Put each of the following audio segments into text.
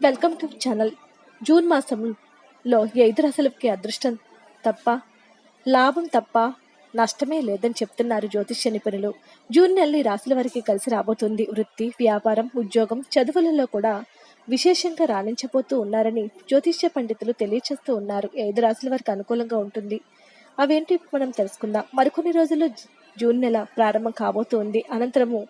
Welcome to channel. June మాసంలో ఐదు రాశులకి అదృష్టం తప్ప లాభం తప్ప నష్టమే లేదని చెప్తున్నారు జ్యోతిష్య నిపుణులు జూన్ నెలలో ఈ రాశుల వారికి కలిసి రాబోతుంది వృత్తి వ్యాపారం ఉద్యోగం చదువులలో కూడా విశేషంగా రాణించబోతూ ఉన్నారని జ్యోతిష్య పండితులు తెలియచేస్తూ ఉన్నారు. ఐదు రాశుల వారికి అనుకూలంగా ఉంటుంది? అవేంటి మనం తెలుసుకుందాం. మరికొన్ని రోజుల్లో జూన్ నెల ప్రారంభం కాబోతుంది. అనంతరము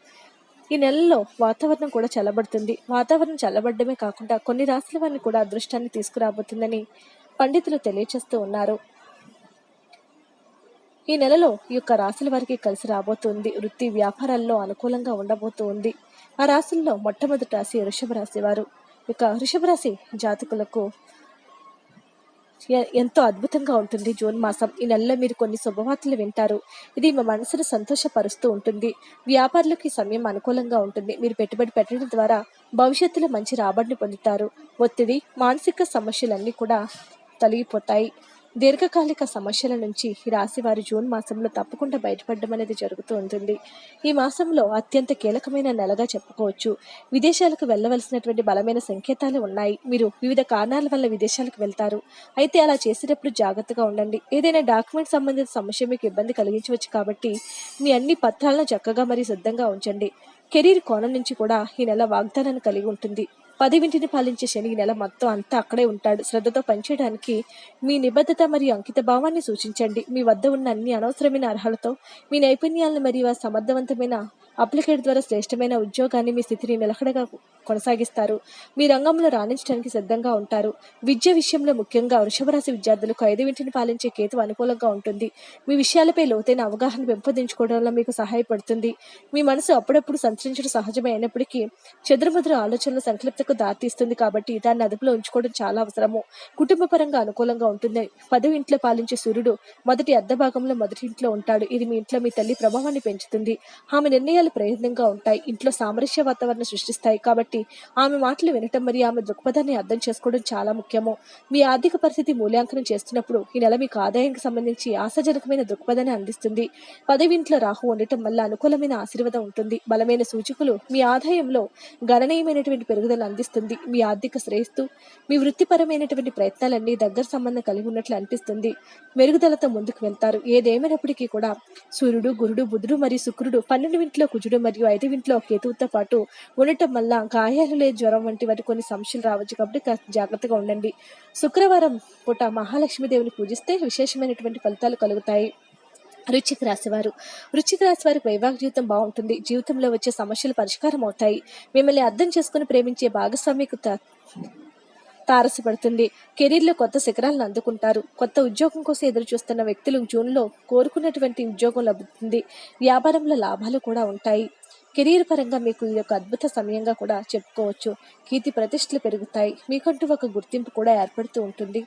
ఈ నెలలో వాతావరణం కూడా చల్లబడుతుంది. వాతావరణం చల్లబడమే కాకుండా కొన్ని రాశుల వారిని కూడా అదృష్టాన్ని తీసుకురాబోతుందని పండితులు తెలియచేస్తూ ఉన్నారు. ఈ నెలలో ఈ యొక్క రాశుల వారికి కలిసి రాబోతుంది. వృత్తి వ్యాపారాల్లో అనుకూలంగా ఉండబోతుంది. ఆ రాశుల్లో మొట్టమొదటి రాశి వృషభ రాశి వారు. ఇక వృషభ రాశి జాతకులకు ఎంతో అద్భుతంగా ఉంటుంది జూన్ మాసం. ఈ నెలలో మీరు కొన్ని శుభవార్తలు వింటారు. ఇది మీ మనసును సంతోషపరుస్తూ ఉంటుంది. వ్యాపారులకు ఈ సమయం అనుకూలంగా ఉంటుంది. మీరు పెట్టుబడి పెట్టడం ద్వారా భవిష్యత్తులో మంచి రాబడిని పొందుతారు. ఒత్తిడి మానసిక సమస్యలన్నీ కూడా తొలగిపోతాయి. దీర్ఘకాలిక సమస్యల నుంచి ఈ రాశి వారు జూన్ మాసంలో తప్పకుండా బయటపడడం అనేది జరుగుతూ ఉంటుంది. ఈ మాసంలో అత్యంత కీలకమైన నెలగా చెప్పుకోవచ్చు. విదేశాలకు వెళ్ళవలసినటువంటి బలమైన సంకేతాలు ఉన్నాయి. మీరు వివిధ కారణాల వల్ల విదేశాలకు వెళ్తారు. అయితే అలా చేసేటప్పుడు జాగ్రత్తగా ఉండండి. ఏదైనా డాక్యుమెంట్ సంబంధిత సమస్య మీకు ఇబ్బంది కలిగించవచ్చు కాబట్టి మీ అన్ని పత్రాలను చక్కగా మరియు సిద్ధంగా ఉంచండి. కెరీర్ కోణం నుంచి కూడా ఈ నెల వాగ్దానాన్ని కలిగి ఉంటుంది. పదివింటిని పాలించే శని నెల మొత్తం అంతా అక్కడే ఉంటాడు. శ్రద్ధతో పనిచేయడానికి మీ నిబద్ధత మరియు అంకిత భావాన్ని సూచించండి. మీ వద్ద ఉన్న అన్ని అనవసరమైన అర్హలతో మీ నైపుణ్యాలను మరియు సమర్థవంతమైన అప్లికేట్ ద్వారా శ్రేష్టమైన ఉద్యోగాన్ని మీ స్థితిని నిలకడగా కొనసాగిస్తారు. మీ రంగంలో రాణించడానికి సిద్ధంగా ఉంటారు. విద్య విషయంలో ముఖ్యంగా వృషభరాశి విద్యార్థులకు ఐదు వింటిని పాలించే కేతు అనుకూలంగా ఉంటుంది. మీ విషయాలపై లోతైన అవగాహన పెంపొందించుకోవడంలో మీకు సహాయపడుతుంది. మీ మనసు అప్పుడప్పుడు సంచరించడం సహజమే అయినప్పటికీ చెదురుమదురు ఆలోచనల సంక్లిప్తకు దారితీస్తుంది కాబట్టి దాన్ని అదుపులో ఉంచుకోవడం చాలా అవసరము. కుటుంబ పరంగా అనుకూలంగా ఉంటుంది. పదవి ఇంట్లో పాలించే సూర్యుడు మొదటి అర్ధ భాగంలో మొదటి ఇంట్లో ఉంటాడు. ఇది మీ ఇంట్లో మీ తల్లి ప్రభావాన్ని పెంచుతుంది. ఆమె నిర్ణయాలు ప్రయోజనంగా ఉంటాయి. ఇంట్లో సామరస్య వాతావరణం సృష్టిస్తాయి కాబట్టి ఆమె మాటలు వినటం మరియు ఆమె దృక్పథాన్ని అర్థం చేసుకోవడం చాలా ముఖ్యము. మీ ఆర్థిక పరిస్థితి మూల్యాంకనం చేస్తున్నప్పుడు ఈ నెల మీకు ఆదాయానికి సంబంధించి ఆశాజనకమైన దృక్పథాన్ని అందిస్తుంది. పదవింట్లో రాహు ఉండటం వల్ల అనుకూలమైన ఆశీర్వాదం ఉంటుంది. బలమైన సూచికలు మీ ఆదాయంలో గణనీయమైనటువంటి పెరుగుదల అందిస్తుంది. మీ ఆర్థిక శ్రేయస్సు మీ వృత్తిపరమైనటువంటి ప్రయత్నాలన్నీ దగ్గర సంబంధం కలిగి ఉన్నట్లు అనిపిస్తుంది. మెరుగుదలతో ముందుకు వెళ్తారు. ఏదేమైనప్పటికీ కూడా సూర్యుడు గురుడు బుధుడు మరియు శుక్రుడు పన్నెండు ఇంట్లో కుజుడు మరియు ఐదు ఇంట్లో కేతువుతో పాటు ఉండటం వల్ల గాయాలు లేదు జ్వరం వంటి వాటి కొన్ని సమస్యలు రావచ్చు కాబట్టి జాగ్రత్తగా ఉండండి. శుక్రవారం పూట మహాలక్ష్మీదేవిని పూజిస్తే విశేషమైనటువంటి ఫలితాలు కలుగుతాయి. వృశ్చిక రాశి వారు. వృశ్చిక రాశి వారికి వైవాహిక జీవితం బాగుంటుంది. జీవితంలో వచ్చే సమస్యలు పరిష్కారం అవుతాయి. మిమ్మల్ని అర్థం చేసుకుని ప్రేమించే భాగస్వామికి తారసపడుతుంది. కెరీర్లో కొత్త శిఖరాలను అందుకుంటారు. కొత్త ఉద్యోగం కోసం ఎదురు చూస్తున్న వ్యక్తులు జూన్లో కోరుకున్నటువంటి ఉద్యోగం లభిస్తుంది. వ్యాపారంలో లాభాలు కూడా ఉంటాయి. కెరీర్ పరంగా మీకు ఇది ఒక అద్భుత సమయంగా కూడా చెప్పుకోవచ్చు. కీర్తి ప్రతిష్టలు పెరుగుతాయి. మీకంటూ ఒక గుర్తింపు కూడా ఏర్పడుతూ ఉంటుంది.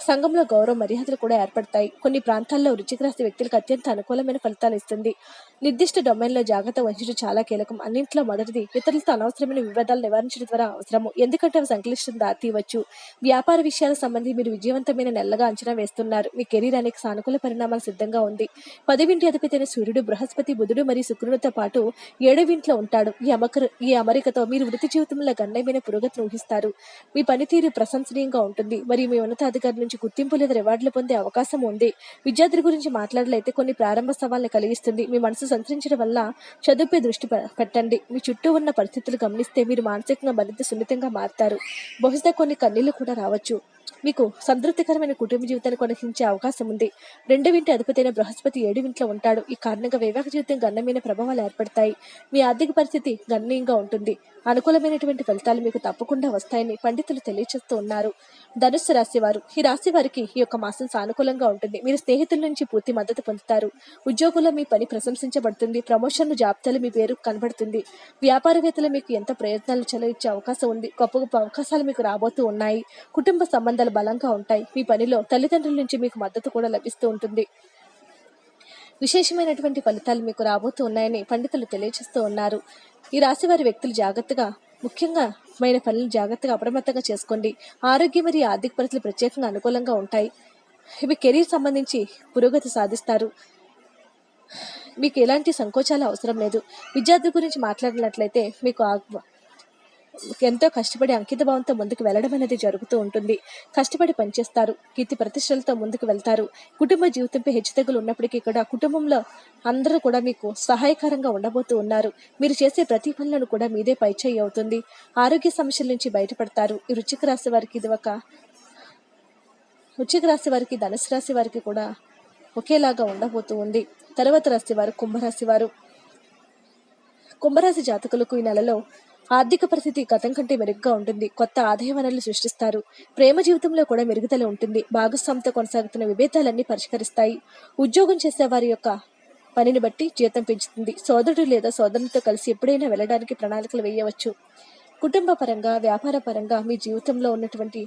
సంఘంలో గౌరవ మర్యాదలు కూడా ఏర్పడతాయి. కొన్ని ప్రాంతాల్లో వృచ్చిక రాశి వ్యక్తులకు అత్యంత అనుకూలమైన ఫలితాలు ఇస్తుంది. నిర్దిష్ట డొమైన్లో జాగ్రత్త వహించడం చాలా కీలకం. అన్నింటిలో మొదటిది ఇతరులతో అనవసరమైన వివాదాలు నివారించడం ద్వారా అవసరము. ఎందుకంటే అవి సంక్లిష్టం దాతీయవచ్చు వ్యాపార విషయాల సంబంధించి మీరు విజయవంతమైన నెలగా అంచనా వేస్తున్నారు. మీ కెరీర్ అనేక సానుకూల పరిణామాలు సిద్ధంగా ఉంది. పదివింటి అధిపతి సూర్యుడు బృహస్పతి బుధుడు మరియు శుక్రుడితో పాటు ఏడవింట్లో ఉంటాడు. ఈ అమకరు ఈ అమరికతో మీరు వృత్తి జీవితంలో గణనీయమైన పురోగతిని ఊహిస్తారు. మీ పనితీరు ప్రశంసనీయంగా ఉంటుంది. మరియు మీ ఉన్నతాధికారులు నుంచి గుర్తింపు లేదా రివార్డులు పొందే అవకాశం ఉంది. విద్యార్థుల గురించి మాట్లాడలైతే కొన్ని ప్రారంభ సవాళ్ళని కలిగిస్తుంది. మీ మనసు సంచరించడం వల్ల చదువుపై దృష్టి పెట్టండి. మీ చుట్టూ ఉన్న పరిస్థితులు గమనిస్తే మీరు మానసికంగా మరింత సున్నితంగా మారుతారు. బహుశా కొన్ని కన్నీళ్ళు కూడా రావచ్చు. మీకు సంతృప్తికరమైన కుటుంబ జీవితాన్ని కొనసాగించే అవకాశం ఉంది. రెండవ ఇంటి అధిపతైన బృహస్పతి ఏడు ఇంట్లో ఉంటాడు. ఈ కారణంగా వైవాహిక జీవితం గణనీయమైన ప్రభావాలు ఏర్పడతాయి. మీ ఆర్థిక పరిస్థితి గణనీయంగా ఉంటుంది. అనుకూలమైనటువంటి ఫలితాలు మీకు తప్పకుండా వస్తాయని పండితులు తెలియజేస్తూ ఉన్నారు. ధనుస్సు రాశి వారు ఈ రాశి వారికి ఈ యొక్క మాసం సానుకూలంగా ఉంటుంది. మీరు స్నేహితుల నుంచి పూర్తి మద్దతు పొందుతారు. ఉద్యోగుల్లో మీ పని ప్రశంసించబడుతుంది. ప్రమోషన్లు జాబితాలు మీ పేరు కనబడుతుంది. వ్యాపారవేత్తలు మీకు ఎంత ప్రయత్నాలు చెలవిచ్చే అవకాశం ఉంది. గొప్ప గొప్ప అవకాశాలు మీకు రాబోతూ ఉన్నాయి. కుటుంబ సంబంధాలు బలంగా ఉంటాయి. మీ పనిలో తల్లిదండ్రుల నుంచి మీకు మద్దతు కూడా లభిస్తూ ఉంటుంది. విశేషమైనటువంటి ఫలితాలు మీకు రాబోతూ ఉన్నాయని పండితులు తెలియజేస్తూ ఉన్నారు. ఈ రాశి వారి వ్యక్తులు జాగ్రత్తగా ముఖ్యంగా మైన పనులు జాగ్రత్తగా అప్రమత్తంగా చేసుకోండి. ఆరోగ్య మరియు ఆర్థిక పరిస్థితులు ప్రత్యేకంగా అనుకూలంగా ఉంటాయి. ఇవి కెరీర్ సంబంధించి పురోగతి సాధిస్తారు. మీకు ఎలాంటి సంకోచాలు అవసరం లేదు. విద్యార్థుల గురించి మాట్లాడినట్లయితే మీకు ఆ- ఎంతో కష్టపడి అంకిత భావంతో ముందుకు వెళ్ళడం అనేది జరుగుతూ ఉంటుంది. కష్టపడి పనిచేస్తారు. కీర్తి ప్రతిష్టలతో ముందుకు వెళ్తారు. కుటుంబ జీవితంపై హెచ్చుతగ్గులు ఉన్నప్పటికీ కూడా కుటుంబంలో అందరూ కూడా మీకు సహాయకరంగా ఉండబోతూ ఉన్నారు. మీరు చేసే ప్రతి పనులను కూడా మీదే పైచేయి అవుతుంది. ఆరోగ్య సమస్యల నుంచి బయటపడతారు. ఈ వృచ్చిక రాశి వారికి ఇది ఒక వృచ్చిక రాశి వారికి ధనుసు రాశి వారికి కూడా ఒకేలాగా ఉండబోతూ ఉంది. తర్వాత రాశి వారు కుంభరాశి వారు. కుంభరాశి జాతకులకు ఈ నెలలో ఆర్థిక పరిస్థితి గతం కంటే మెరుగ్గా ఉంటుంది. కొత్త ఆదాయ వనరులు సృష్టిస్తారు. ప్రేమ జీవితంలో కూడా మెరుగుదల ఉంటుంది. భాగస్వామితో కొనసాగుతున్న విభేదాలన్నీ పరిష్కరిస్తాయి. ఉద్యోగం చేసే వారి యొక్క పనిని బట్టి జీతం పెంచుతుంది. సోదరుడు లేదా సోదరునితో కలిసి ఎప్పుడైనా వెళ్ళడానికి ప్రణాళికలు వేయవచ్చు. కుటుంబ పరంగా వ్యాపార పరంగా మీ జీవితంలో ఉన్నటువంటి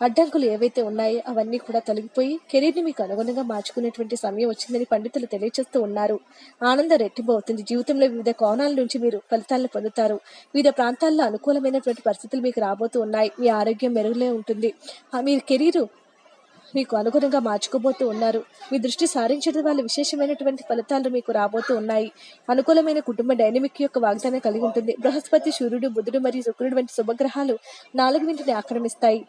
అడ్డంకులు ఏవైతే ఉన్నాయో అవన్నీ కూడా తొలగిపోయి కెరీర్ని మీకు అనుగుణంగా మార్చుకునేటువంటి సమయం వచ్చిందని పండితులు తెలియజేస్తూ ఉన్నారు. ఆనందం రెట్టింపవుతుంది జీవితంలో వివిధ కోణాల నుంచి మీరు ఫలితాలను పొందుతారు. వివిధ ప్రాంతాల్లో అనుకూలమైనటువంటి పరిస్థితులు మీకు రాబోతూ ఉన్నాయి. మీ ఆరోగ్యం మెరుగులే ఉంటుంది. మీ కెరీరు మీకు అనుగుణంగా మార్చుకోబోతూ ఉన్నారు. మీ దృష్టి సారించడం వల్ల విశేషమైనటువంటి ఫలితాలు మీకు రాబోతూ ఉన్నాయి. అనుకూలమైన కుటుంబ డైనమిక్ యొక్క వాగ్దానం కలిగి ఉంటుంది. బృహస్పతి సూర్యుడు బుధుడు మరియు శుక్రుడు వంటి శుభగ్రహాలు నాలుగు వింటిని ఆక్రమిస్తాయి.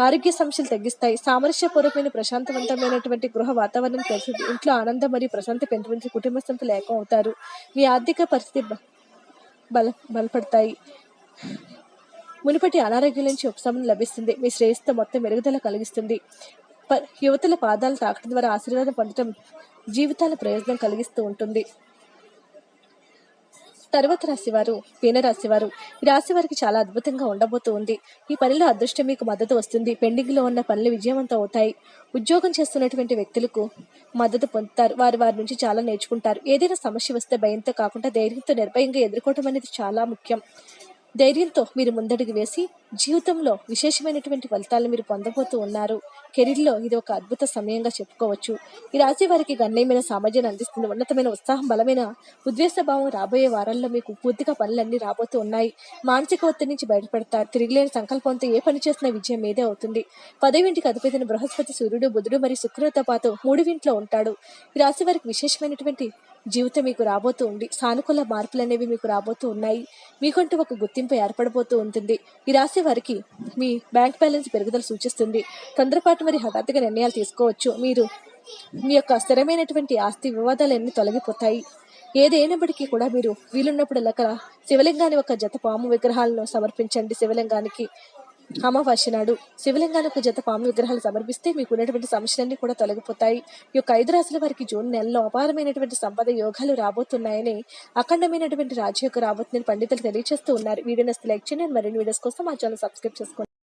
ఆరోగ్య సమస్యలు తగ్గిస్తాయి. సామరస్యపూర్వకమైన ప్రశాంతవంతమైనటువంటి గృహ వాతావరణం పెరుగుతుంది ఇంట్లో ఆనందం మరియు ప్రశాంత పెంచుకుంటే కుటుంబ సంస్థలు ఏకం అవుతారు. మీ ఆర్థిక పరిస్థితి బ- బల బలపడతాయి. మునుపటి అనారోగ్యం నుంచి ఉపశమనం లభిస్తుంది. మీ శ్రేయస్సు మొత్తం మెరుగుదల కలిగిస్తుంది. యువతల పాదాలు తాకడం ద్వారా ఆశీర్వాదం పొందడం జీవితాల ప్రయోజనం కలిగిస్తూ ఉంటుంది. తర్వాత రాశివారు పీన రాశివారు ఈ రాశి వారికి చాలా అద్భుతంగా ఉండబోతూ ఉంది. ఈ పనిలో అదృష్టం మీకు మద్దతు వస్తుంది. పెండింగ్లో ఉన్న పనులు విజయవంతం అవుతాయి. ఉద్యోగం చేస్తున్నటువంటి వ్యక్తులకు మద్దతు పొందుతారు. వారు వారి నుంచి చాలా నేర్చుకుంటారు. ఏదైనా సమస్య వస్తే భయంతో కాకుండా ధైర్యంతో నిర్భయంగా ఎదుర్కోవడం అనేది చాలా ముఖ్యం. ధైర్యంతో మీరు ముందడుగు వేసి జీవితంలో విశేషమైనటువంటి ఫలితాలను మీరు పొందబోతూ ఉన్నారు. కెరీర్లో ఇది ఒక అద్భుత సమయంగా చెప్పుకోవచ్చు. ఈ రాశి వారికి గణనీయమైన సామర్థ్యాన్ని అందిస్తుంది ఉన్నతమైన ఉత్సాహం బలమైన ఉద్వేశభావం రాబోయే వారాల్లో మీకు పూర్తిగా పనులన్నీ రాబోతూ ఉన్నాయి. మానసిక ఒత్తిడి నుంచి బయటపడతారు. తిరిగిలేని సంకల్పంతో ఏ పని చేసినా విజయం మీదే అవుతుంది. పదవింటికి అధిపతిన బృహస్పతి సూర్యుడు బుధుడు మరియు శుక్రుడితో పాటు మూడు ఇంట్లో ఉంటాడు. ఈ రాశి వారికి విశేషమైనటువంటి జీవితం మీకు రాబోతూ ఉంది. సానుకూల మార్పులు అనేవి మీకు రాబోతూ ఉన్నాయి. మీకంటూ ఒక గుర్తింపు ఏర్పడబోతూ ఉంటుంది. ఈ రాశి వారికి మీ బ్యాంక్ బ్యాలెన్స్ పెరుగుదల సూచిస్తుంది. తొందరపాటు మరి హఠాత్తుగా నిర్ణయాలు తీసుకోవచ్చు. మీరు మీ యొక్క స్థిరమైనటువంటి ఆస్తి వివాదాలన్నీ తొలగిపోతాయి. ఏదైనప్పటికీ కూడా మీరు వీలున్నప్పుడు అక్కడ శివలింగాన్ని ఒక జత పాము విగ్రహాలను సమర్పించండి శివలింగానికి. అమావాస్య నాడు శివలింగాలకు జత పాము విగ్రహాలు సమర్పిస్తే మీకు ఉన్నటువంటి సమస్యలన్నీ కూడా తొలగిపోతాయి. ఈ యొక్క ఐదు రాశుల వారికి జూన్ నెలలో అపారమైనటువంటి సంపద యోగాలు రాబోతున్నాయని అఖండమైనటువంటి రాజయోగ రాబోతుందని పండితులు తెలియజేస్తూ ఉన్నారు. వీడియో లైక్ చేయండి. మరిన్ని వీడియోస్ కోసం మా ఛానల్ సబ్స్క్రైబ్ చేసుకోండి.